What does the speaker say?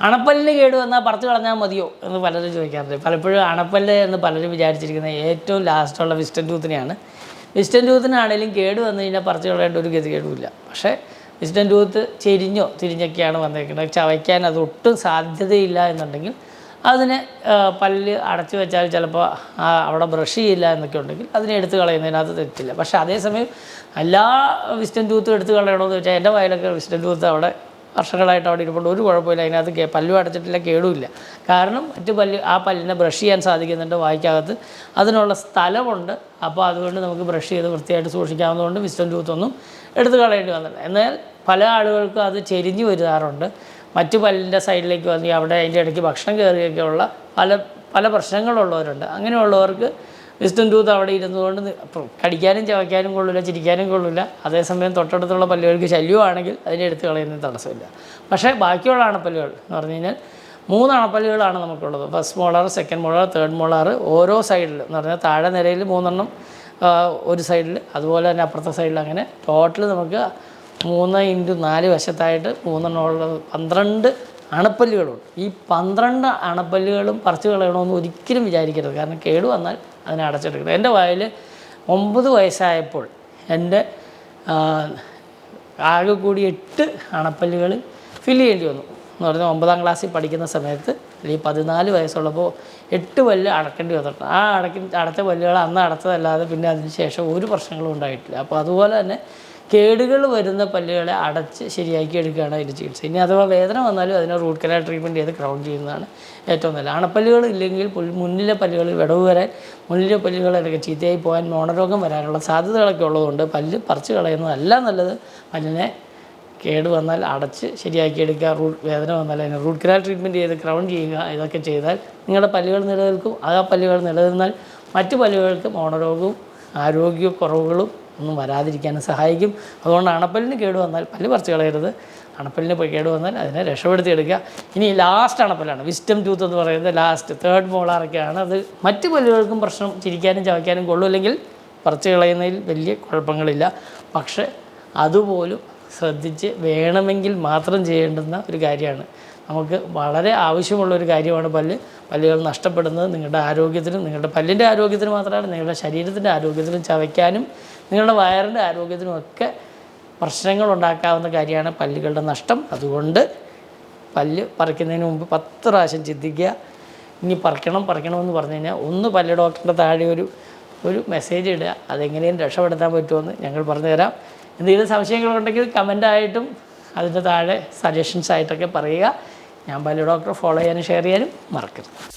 അണപ്പല്ലിന് കേട് വന്നാൽ പറിച്ചു കളഞ്ഞാൽ മതിയോ എന്ന് പലരും ചോദിക്കാറുണ്ട്. പലപ്പോഴും അണപ്പല്ല് എന്ന് പലരും വിചാരിച്ചിരിക്കുന്ന ഏറ്റവും ലാസ്റ്റുള്ള വിസ്റ്റൻ ടൂത്തിനെയാണ് വിസ്റ്റൻ ടൂത്തിനാണെങ്കിലും കേട് വന്നു കഴിഞ്ഞാൽ പറിച്ചു കളയേണ്ട ഒരു ഗതികേടുമില്ല പക്ഷേ വിസ്റ്റൻ ടൂത്ത് ചെരിഞ്ഞോ തിരിഞ്ഞൊക്കെയാണ് വന്നേക്കുന്നത്. ചവയ്ക്കാൻ അത് ഒട്ടും സാധ്യതയില്ല എന്നുണ്ടെങ്കിൽ അതിനെ പല്ല് അടച്ചു വെച്ചാൽ ചിലപ്പോൾ അവിടെ ബ്രഷ് ചെയ്യില്ല എന്നൊക്കെ ഉണ്ടെങ്കിൽ അതിനെ എടുത്ത് കളയുന്നതിനകത്ത് തെറ്റില്ല. പക്ഷേ അതേസമയം എല്ലാ വിസ്റ്റൻ ടൂത്തും എടുത്ത് കളയണമെന്ന് വെച്ചാൽ എന്റെ വയലൊക്കെ വിസ്റ്റൻ ടൂത്ത് അവിടെ വർഷങ്ങളായിട്ട് അവിടെ ഇരിപ്പുണ്ട്. ഒരു കുഴപ്പമില്ല. അതിനകത്ത് പല്ലു അടച്ചിട്ടില്ല കേടുമില്ല. കാരണം മറ്റ് പല്ല് ആ പല്ലിനെ ബ്രഷ് ചെയ്യാൻ സാധിക്കുന്നുണ്ട് വായിക്കകത്ത്. അതിനുള്ള സ്ഥലമുണ്ട്. അപ്പോൾ അതുകൊണ്ട് നമുക്ക് ബ്രഷ് ചെയ്ത് വൃത്തിയായിട്ട് സൂക്ഷിക്കാവുന്നതുകൊണ്ട് വിസ്റ്റം ടൂത്തൊന്നും എടുത്ത് കളയേണ്ടി വന്നില്ല എന്നാൽ പല ആളുകൾക്കും അത് ചെരിഞ്ഞു വരുതാറുണ്ട് മറ്റു പല്ലിന്റെ സൈഡിലേക്ക് വന്ന് അവിടെ അതിന്റെ ഇടയ്ക്ക് ഭക്ഷണം കയറിയൊക്കെയുള്ള പല പല പ്രശ്നങ്ങളുള്ളവരുണ്ട്. അങ്ങനെയുള്ളവർക്ക് വിസ്റ്റം ടൂത്ത് അവിടെ ഇരുന്നുകൊണ്ട് കടിക്കാനും ചവയ്ക്കാനും കൊള്ളില്ല ചിരിക്കാനും കൊള്ളില്ല അതേസമയം തൊട്ടടുത്തുള്ള പല്ലുകൾക്ക് ശല്യമാണെങ്കിൽ അതിനെ എടുത്ത് കളയുന്നതിന് തടസ്സമില്ല. പക്ഷേ ബാക്കിയുള്ള അണപ്പല്ലുകൾ എന്ന് പറഞ്ഞു കഴിഞ്ഞാൽ മൂന്ന് അണപ്പല്ലുകളാണ് നമുക്കുള്ളത്. First molar second molar third molar ഓരോ സൈഡിൽ എന്ന് പറഞ്ഞാൽ താഴെ നിരയിൽ മൂന്നെണ്ണം ഒരു സൈഡിൽ അതുപോലെ തന്നെ അപ്പുറത്തെ സൈഡിൽ അങ്ങനെ ടോട്ടൽ നമുക്ക് മൂന്ന് ഇന്റു നാല് വശത്തായിട്ട് മൂന്നെണ്ണം ഉള്ളത്. പന്ത്രണ്ട് അണപ്പല്ലുകളുണ്ട്. ഈ പന്ത്രണ്ട് അണപ്പല്ലുകളും പറിച്ചു കളയണമെന്ന് ഒരിക്കലും വിചാരിക്കരുത്. കാരണം കേട് വന്നാൽ അതിനെ അടച്ചെടുക്കരുത് എന്റെ വായിൽ ഒമ്പത് വയസ്സായപ്പോൾ എന്റെ ആകെ കൂടി എട്ട് അണപ്പല്ലുകൾ ഫില്ല് ചെയ്യേണ്ടി വന്നു. എന്ന് പറഞ്ഞാൽ ഒമ്പതാം ക്ലാസ്സിൽ പഠിക്കുന്ന സമയത്ത് അല്ലെങ്കിൽ പതിനാല് വയസ്സുള്ളപ്പോൾ എട്ട് പല്ല് അടക്കേണ്ടി വന്നിട്ടുണ്ട്. ആ അടക്കി അടച്ച പല്ലുകൾ അന്ന് അടച്ചതല്ലാതെ പിന്നെ അതിന് ശേഷം ഒരു പ്രശ്നങ്ങളും ഉണ്ടായിട്ടില്ല. അപ്പോൾ അതുപോലെ തന്നെ കേടുകൾ വരുന്ന പല്ലുകളെ അടച്ച് ശരിയാക്കി എടുക്കുകയാണ് അതിന്റെ ചികിത്സ. ഇനി അഥവാ വേദന വന്നാലും അതിനെ റൂട്ട് കനാൽ ട്രീറ്റ്മെന്റ് ചെയ്ത് ക്രൗൺ ചെയ്യുന്നതാണ് ഏറ്റവും നല്ലത്. അണപ്പല്ലുകൾ ഇല്ലെങ്കിൽ മുന്നിലെ പല്ലുകളിൽ വിടവ് വരാൻ മുന്നിലെ പല്ലുകളൊക്കെ ചീത്തയായി പോകാൻ മോണരോഗം വരാനുള്ള സാധ്യതകളൊക്കെ ഉള്ളതുകൊണ്ട് പല്ല് പറിച്ച് കളയുന്നതല്ല നല്ലത്. പല്ലിനെ കേട് വന്നാൽ അടച്ച് ശരിയാക്കി എടുക്കുക റൂട്ട് വേദന വന്നാൽ അതിനെ റൂട്ട് കനാൽ ട്രീറ്റ്മെന്റ് ചെയ്ത് ക്രൗൺ ചെയ്യുക ഇതൊക്കെ ചെയ്താൽ നിങ്ങളുടെ പല്ലുകൾ നിലനിൽക്കും. ആ പല്ലുകൾ നിലനിന്നാൽ മറ്റു പല്ലുകൾക്ക് മോണരോഗവും ആരോഗ്യക്കുറവുകളും ഒന്നും വരാതിരിക്കാനും സഹായിക്കും. അതുകൊണ്ട് അണപ്പല്ലിന് കേട് വന്നാൽ പല്ല് പറിച്ച് കളയരുത്. അണപ്പല്ലിന് പോയി കേട് വന്നാൽ അതിനെ രക്ഷപ്പെടുത്തി എടുക്കുക ഇനി ലാസ്റ്റ് അണപ്പല്ലാണ് വിസ്റ്റം ടൂത്ത് എന്ന് പറയുന്നത് ലാസ്റ്റ് തേർഡ് മോളാറൊക്കെയാണ് അത് മറ്റു പല്ലുകൾക്കും പ്രശ്നം ചിരിക്കാനും ചവയ്ക്കാനും കൊള്ളുമില്ലെങ്കിൽ പറിച്ച് കളയുന്നതിൽ വലിയ കുഴപ്പങ്ങളില്ല. പക്ഷേ അതുപോലും ശ്രദ്ധിച്ച് വേണമെങ്കിൽ മാത്രം ചെയ്യേണ്ടുന്ന ഒരു കാര്യമാണ്. നമുക്ക് വളരെ ആവശ്യമുള്ള ഒരു കാര്യമാണ് പല്ല്. പല്ലുകൾ നഷ്ടപ്പെടുന്നത് നിങ്ങളുടെ ആരോഗ്യത്തിനും നിങ്ങളുടെ പല്ലിന്റെ ആരോഗ്യത്തിന് മാത്രമല്ല നിങ്ങളുടെ ശരീരത്തിന്റെ ആരോഗ്യത്തിനും ചവയ്ക്കാനും നിങ്ങളുടെ വയറിന്റെ ആരോഗ്യത്തിനും ഒക്കെ പ്രശ്നങ്ങൾ ഉണ്ടാക്കാവുന്ന കാര്യമാണ് പല്ലുകളുടെ നഷ്ടം. അതുകൊണ്ട് പല്ല് പറിക്കുന്നതിന് മുമ്പ് പത്ത് പ്രാവശ്യം ചിന്തിക്കുക. ഇനി പറിക്കണം പറിക്കണമെന്ന് പറഞ്ഞു കഴിഞ്ഞാൽ ഒന്ന് പല്ല് ഡോക്ടറിന്റെ താഴെ ഒരു ഒരു മെസ്സേജ് ഇടുക. അതെങ്ങനെയും രക്ഷപ്പെടുത്താൻ പറ്റുമെന്ന് ഞങ്ങൾ പറഞ്ഞു തരാം എന്തെങ്കിലും സംശയങ്ങളുണ്ടെങ്കിൽ കമന്റായിട്ടും അതിന്റെ താഴെ സജഷൻസ് ആയിട്ടൊക്കെ പറയുക. ഞാൻ പല ഡോക്ടറെ ഫോളോ ചെയ്യാനും ഷെയർ ചെയ്യാനും മറക്കരുത്.